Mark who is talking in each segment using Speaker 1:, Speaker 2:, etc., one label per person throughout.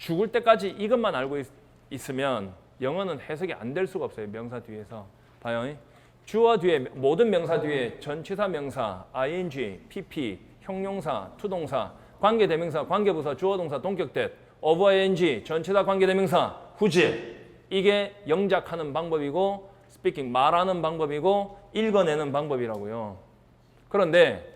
Speaker 1: 죽을 때까지 이것만 알고 있, 있으면 영어는 해석이 안 될 수가 없어요. 명사 뒤에서. 봐요. 주어 뒤에 모든 명사 뒤에 전치사 명사, ing, pp, 형용사, 투동사, 관계대명사, 관계부사, 주어동사, 동격대, of ing, 전치사 관계대명사, 후지. 이게 영작하는 방법이고 스피킹 말하는 방법이고 읽어내는 방법이라고요. 그런데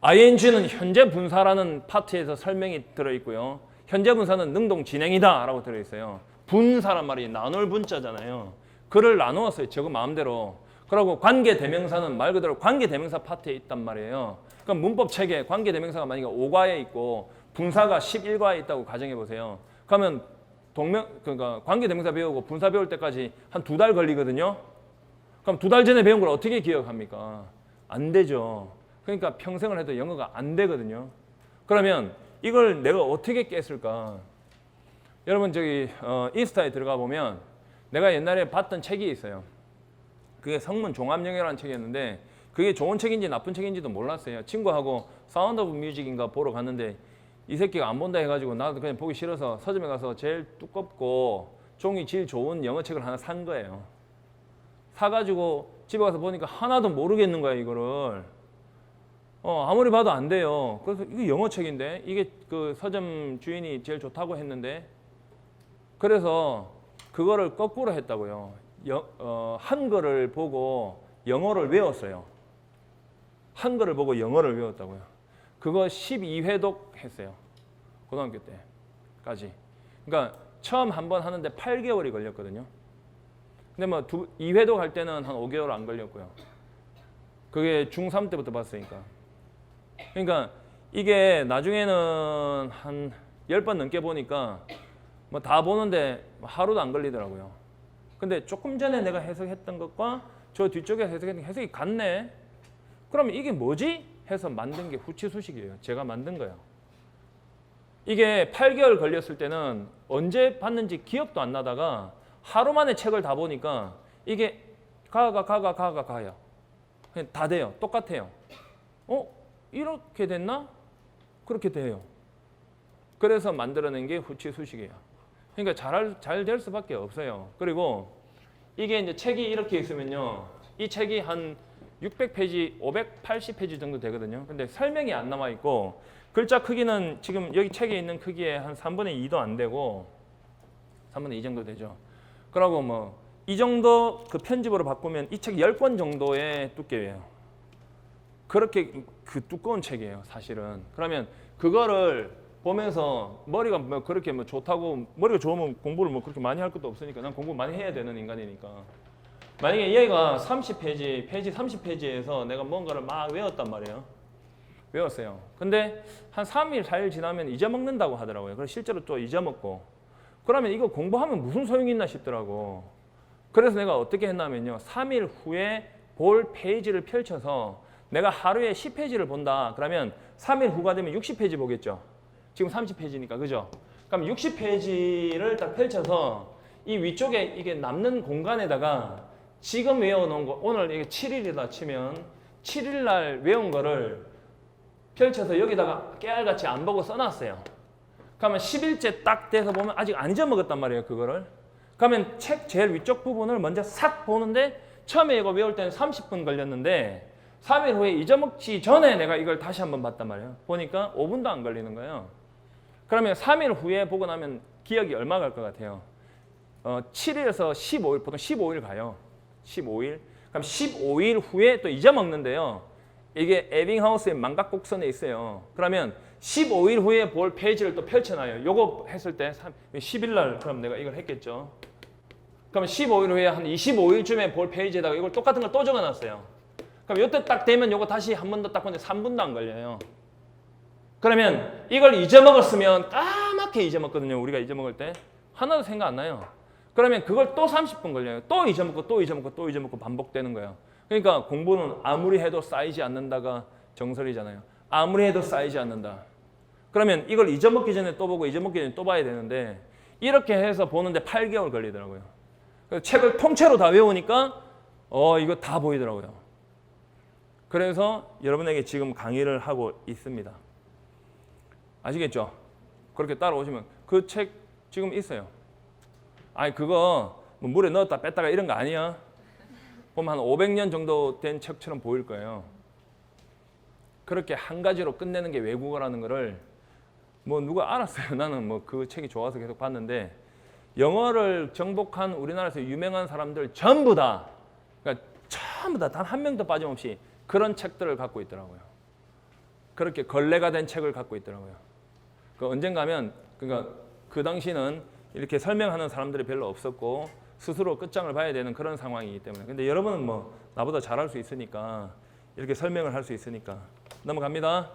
Speaker 1: ing는 현재 분사라는 파트에서 설명이 들어 있고요. 현재 분사는 능동 진행이다 라고 들어 있어요. 분사란 말이 나눌 분자잖아요. 그를 나누었어요. 저거 마음대로. 그리고 관계 대명사는 말 그대로 관계 대명사 파트에 있단 말이에요. 그럼 문법 체계 관계 대명사가 만약에 5과에 있고 분사가 11과에 있다고 가정해 보세요. 그러면 동명 그러니까 관계 대명사 배우고 분사 배울 때까지 한 두 달 걸리거든요. 그럼 두 달 전에 배운 걸 어떻게 기억합니까? 안 되죠. 그러니까 평생을 해도 영어가 안 되거든요. 그러면 이걸 내가 어떻게 깼을까? 여러분 저기 어, 인스타에 들어가 보면 내가 옛날에 봤던 책이 있어요. 그게 성문 종합영어라는 책이었는데 그게 좋은 책인지 나쁜 책인지도 몰랐어요. 친구하고 사운드 오브 뮤직인가 보러 갔는데 이 새끼가 안 본다 해가지고 나도 그냥 보기 싫어서 서점에 가서 제일 두껍고 종이 질 좋은 영어 책을 하나 산 거예요. 사가지고 집에 가서 보니까 하나도 모르겠는 거야 이거를. 어 아무리 봐도 안 돼요. 그래서 이거 영어 책인데 이게 그 서점 주인이 제일 좋다고 했는데 그래서 그거를 거꾸로 했다고요. 여, 어, 한글을 보고 영어를 외웠어요. 한글을 보고 영어를 외웠다고요. 그거 12회독 했어요. 고등학교 때까지. 그러니까 처음 한 번 하는데 8개월이 걸렸거든요. 근데 뭐 두, 2회독 할 때는 한 5개월 안 걸렸고요. 그게 중3 때부터 봤으니까. 그러니까 이게 나중에는 한 10번 넘게 보니까 뭐 다 보는데 하루도 안 걸리더라고요. 근데 조금 전에 내가 해석했던 것과 저 뒤쪽에 해석했던 게 해석이 같네. 그러면 이게 뭐지? 해서 만든 게 후치 수식이에요. 제가 만든 거예요. 이게 8개월 걸렸을 때는 언제 봤는지 기억도 안 나다가 하루 만에 책을 다 보니까 이게 가가 가가 가가. 그냥 다 돼요. 똑같아요. 어? 이렇게 됐나? 그렇게 돼요. 그래서 만들어낸 게 후치 수식이에요. 그러니까 잘잘될 수밖에 없어요. 그리고 이게 이제 책이 이렇게 있으면요. 이 책이 한 600페이지, 580페이지 정도 되거든요. 근데 설명이 안 남아 있고 글자 크기는 지금 여기 책에 있는 크기의 한 3분의 2도 안 되고 3분의 2 정도 되죠. 그러고 뭐 이 정도 그 편집으로 바꾸면 이 책 10권 정도의 두께예요. 그렇게 그 두꺼운 책이에요, 사실은. 그러면 그거를 보면서 머리가 뭐 그렇게 뭐 좋다고 머리가 좋으면 공부를 뭐 그렇게 많이 할 것도 없으니까 난 공부 많이 해야 되는 인간이니까. 만약에 얘가 30페이지, 페이지 30페이지에서 내가 뭔가를 막 외웠단 말이에요. 외웠어요. 근데 한 3일, 4일 지나면 잊어먹는다고 하더라고요. 그래서 실제로 또 잊어먹고. 그러면 이거 공부하면 무슨 소용이 있나 싶더라고. 그래서 내가 어떻게 했냐면요. 3일 후에 볼 페이지를 펼쳐서 내가 하루에 10페이지를 본다. 그러면 3일 후가 되면 60페이지 보겠죠. 지금 30페이지니까. 그죠? 그럼 60페이지를 딱 펼쳐서 이 위쪽에 이게 남는 공간에다가 지금 외워놓은 거 오늘 이게 7일이다 치면 7일 날 외운 거를 펼쳐서 여기다가 깨알같이 안 보고 써놨어요. 그러면 10일째 딱 돼서 보면 아직 안 잊어먹었단 말이에요, 그거를. 그러면 책 제일 위쪽 부분을 먼저 싹 보는데 처음에 이거 외울 때는 30분 걸렸는데 3일 후에 잊어먹지 전에 내가 이걸 다시 한번 봤단 말이에요. 보니까 5분도 안 걸리는 거예요. 그러면 3일 후에 보고 나면 기억이 얼마 갈 것 같아요? 어, 7일에서 15일, 보통 15일 가요. 15일. 그럼 15일 후에 또 잊어먹는데요. 이게 에빙하우스의 망각곡선에 있어요. 그러면 15일 후에 볼 페이지를 또 펼쳐놔요. 요거 했을 때 10일 날 그럼 내가 이걸 했겠죠. 그러면 15일 후에 한 25일쯤에 볼 페이지에다가 이걸 똑같은 걸 또 적어놨어요. 그럼 이때 딱 되면 요거 다시 한 번더딱 보는데 3분도 안 걸려요. 그러면 이걸 잊어먹었으면 까맣게 잊어먹거든요. 우리가 잊어먹을 때 하나도 생각 안 나요. 그러면 그걸 또 30분 걸려요. 또 잊어먹고 또 잊어먹고 또 잊어먹고 반복되는 거예요. 그러니까 공부는 아무리 해도 쌓이지 않는다가 정설이잖아요. 아무리 해도 쌓이지 않는다. 그러면 이걸 잊어먹기 전에 또 보고 잊어먹기 전에 또 봐야 되는데 이렇게 해서 보는데 8개월 걸리더라고요. 책을 통째로 다 외우니까 어 이거 다 보이더라고요. 그래서 여러분에게 지금 강의를 하고 있습니다. 아시겠죠? 그렇게 따라오시면 그 책 지금 있어요. 아니 그거 뭐 물에 넣었다 뺐다가 이런 거 아니야. 보면 한 500년 정도 된 책처럼 보일 거예요. 그렇게 한 가지로 끝내는 게 외국어라는 거를 뭐 누가 알았어요. 나는 뭐 그 책이 좋아서 계속 봤는데 영어를 정복한 우리나라에서 유명한 사람들 전부 다 그러니까 전부 다 단 한 명도 빠짐없이 그런 책들을 갖고 있더라고요. 그렇게 걸레가 된 책을 갖고 있더라고요. 그 언젠가면 그러니까 그 당시는 이렇게 설명하는 사람들이 별로 없었고 스스로 끝장을 봐야 되는 그런 상황이기 때문에 근데 여러분은 뭐 나보다 잘할 수 있으니까 이렇게 설명을 할 수 있으니까 넘어갑니다.